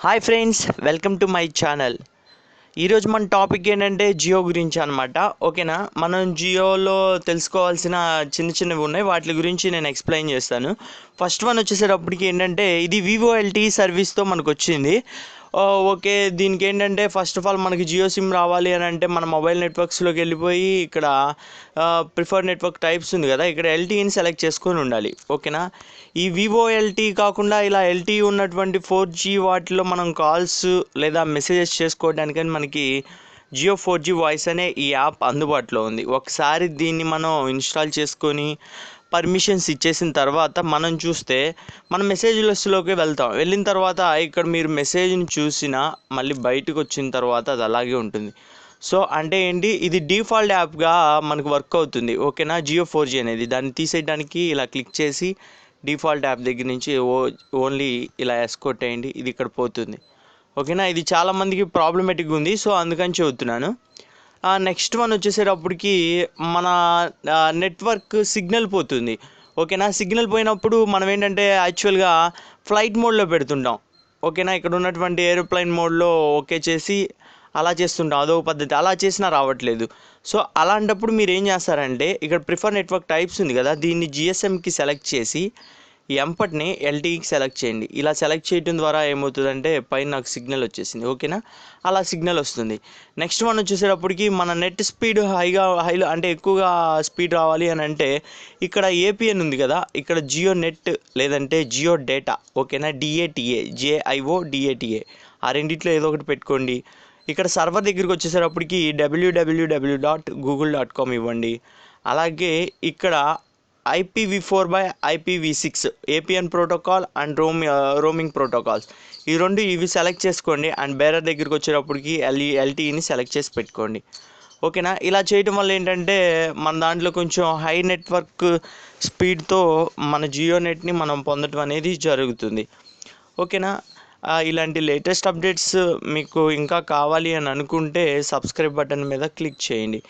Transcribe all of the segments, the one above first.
Hi friends welcome to my channel ఈరోజు మన topic ఏంటంటే జియో గురించి అనమాట ఓకేనా? మనం జియోలో తెలుసుకోవాల్సిన చిన్న చిన్నవి ఉన్నాయి. వాటి గురించి నేను ఎక్స్ప్లెయిన్ చేస్తాను. ఫస్ట్ వన్ వచ్చేసేటప్పటికి ఏంటంటే ఇది వివో ఎల్టీ సర్వీస్తో మనకు వచ్చింది ఓకే దీనికి ఏంటంటే ఫస్ట్ ఆఫ్ ఆల్ మనకి జియో సిమ్ రావాలి అని అంటే మన మొబైల్ నెట్వర్క్స్లోకి వెళ్ళిపోయి ఇక్కడ ప్రిఫర్డ్ నెట్వర్క్ టైప్స్ ఉంది కదా ఇక్కడ ఎల్టీని సెలెక్ట్ చేసుకొని ఉండాలి ఓకేనా? ఈ వివో ఎల్టీ కాకుండా ఇలా ఎల్టీ ఉన్నటువంటి ఫోర్ జీ వాటిలో మనం కాల్స్ లేదా మెసేజెస్ చేసుకోవడానికని మనకి జియో ఫోర్ జీ వాయిస్ అనే ఈ యాప్ అందుబాటులో ఉంది. ఒకసారి దీన్ని మనం ఇన్స్టాల్ చేసుకొని పర్మిషన్స్ ఇచ్చేసిన తర్వాత మనం చూస్తే మన మెసేజ్ లిస్ట్లోకి వెళ్తాం. వెళ్ళిన తర్వాత ఇక్కడ మీరు మెసేజ్ని చూసినా మళ్ళీ బయటకు వచ్చిన తర్వాత అది అలాగే ఉంటుంది. సో అంటే ఏంటి? ఇది డిఫాల్ట్ యాప్గా మనకు వర్క్ అవుతుంది. ఓకేనా? జియో ఫోర్ జీ అనేది. దాన్ని తీసేయడానికి ఇలా క్లిక్ చేసి డిఫాల్ట్ యాప్ దగ్గర నుంచి ఓ ఓన్లీ ఇలా ఎస్కొట్టేయండి ఇది ఇక్కడ పోతుంది. ఓకేనా? ఇది చాలామందికి ప్రాబ్లమేటిక్గా ఉంది. సో అందుకని చెబుతున్నాను. నెక్స్ట్ వన్ వచ్చేసేటప్పటికి మన నెట్వర్క్ సిగ్నల్ పోతుంది. ఓకేనా సిగ్నల్ పోయినప్పుడు మనం ఏంటంటే యాక్చువల్గా ఫ్లైట్ మోడ్లో పెడుతుంటాం. ఓకేనా ఇక్కడ ఉన్నటువంటి ఏరోప్లైన్ మోడ్లో ఓకే చేసి అలా చేస్తుంటాం. అదో పద్ధతి. అలా చేసినా రావట్లేదు. సో అలాంటప్పుడు మీరు ఏం చేస్తారంటే ఇక్కడ ప్రిఫర్ నెట్వర్క్ టైప్స్ ఉంది కదా దీన్ని జిఎస్ఎంకి సెలెక్ట్ చేసి ఎంపటిని ఎల్టీకి సెలెక్ట్ చేయండి. ఇలా సెలెక్ట్ చేయడం ద్వారా ఏమవుతుందంటే పైన నాకు సిగ్నల్ వచ్చేసింది. ఓకేనా? అలా సిగ్నల్ వస్తుంది. నెక్స్ట్ వన్ వచ్చేసేటప్పటికి మన నెట్ స్పీడ్ హైగా హైలో అంటే ఎక్కువగా స్పీడ్ రావాలి అని అంటే ఇక్కడ ఏపీఎన్ ఉంది కదా? ఇక్కడ జియో నెట్ లేదంటే జియో డేటా ఓకేనా? D A T A J I O D A T A ఆ రెండిట్లో ఏదో ఒకటి పెట్టుకోండి. ఇక్కడ సర్వర్ దగ్గరికి వచ్చేసేటప్పటికి WWW dot Google dot com ఇవ్వండి. అలాగే ఇక్కడ IPV four by IPV six APN protocol and roam roaming protocols. ఈ రెండు ఇవి సెలెక్ట్ చేసుకోండి అండ్ బేరర్ దగ్గరికి వచ్చేటప్పటికి ఎల్ఈ ఎల్టీఈని సెలెక్ట్ చేసి పెట్టుకోండి. ఓకేనా? ఇలా చేయడం వల్ల ఏంటంటే మన దాంట్లో కొంచెం హై నెట్వర్క్ స్పీడ్తో మన జియో నెట్ని మనం పొందడం అనేది జరుగుతుంది. ఓకేనా? ఇలాంటి లేటెస్ట్ అప్డేట్స్ మీకు ఇంకా కావాలి అని అనుకుంటే సబ్స్క్రైబ్ బటన్ మీద క్లిక్ చేయండి.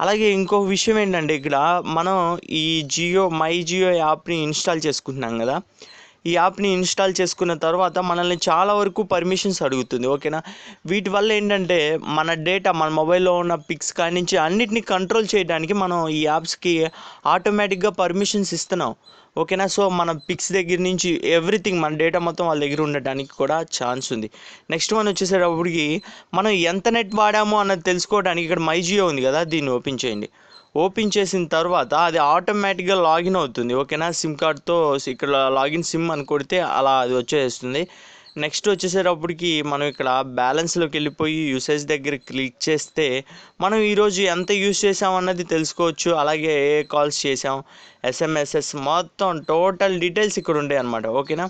అలాగే ఇంకో విషయం ఏంటంటే ఇక్కడ మనం ఈ జియో మై జియో యాప్ని ఇన్స్టాల్ చేసుకుంటున్నాం కదా. ఈ యాప్ని ఇన్స్టాల్ చేసుకున్న తర్వాత మనల్ని చాలా వరకు పర్మిషన్స్ అడుగుతుంది ఓకేనా వీటి వల్ల ఏంటంటే మన డేటా మన మొబైల్లో ఉన్న పిక్స్ కాడి నుంచి అన్నిటిని కంట్రోల్ చేయడానికి మనం ఈ యాప్స్కి ఆటోమేటిక్గా పర్మిషన్స్ ఇస్తున్నాం ఓకేనా సో మన పిక్స్ దగ్గర నుంచి ఎవ్రీథింగ్ మన డేటా మొత్తం వాళ్ళ దగ్గర ఉండటానికి కూడా ఛాన్స్ ఉంది. నెక్స్ట్ వన్ వచ్చేసేటప్పటికి మనం ఎంత నెట్ వాడామో అన్నది తెలుసుకోవడానికి ఇక్కడ మైజియో ఉంది కదా దీన్ని ఓపెన్ చేయండి. ఓపెన్ చేసిన తర్వాత అది ఆటోమేటిక్గా లాగిన్ అవుతుంది. ఓకేనా? సిమ్ కార్డ్తో ఇక్కడ లాగిన్ సిమ్ అని కొడితే అలా అది వచ్చేస్తుంది. నెక్స్ట్ వచ్చేసేటప్పటికి మనం ఇక్కడ బ్యాలెన్స్లోకి వెళ్ళిపోయి యూసేజ్ దగ్గర క్లిక్ చేస్తే మనం ఈరోజు ఎంత యూస్ చేసాం అన్నది తెలుసుకోవచ్చు. అలాగే ఏ కాల్స్ చేసాం ఎస్ఎంఎస్ఎస్ మొత్తం టోటల్ డీటెయిల్స్ ఇక్కడ ఉంటాయి అనమాట ఓకేనా?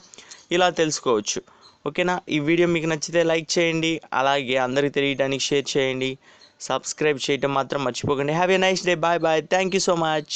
ఇలా తెలుసుకోవచ్చు. ఓకేనా? ఈ వీడియో మీకు నచ్చితే లైక్ చేయండి. అలాగే అందరికీ తెలియడానికి షేర్ చేయండి. సబ్స్క్రైబ్ చేయటం మాత్రం మర్చిపోకండి. Have a nice day bye bye thank you so much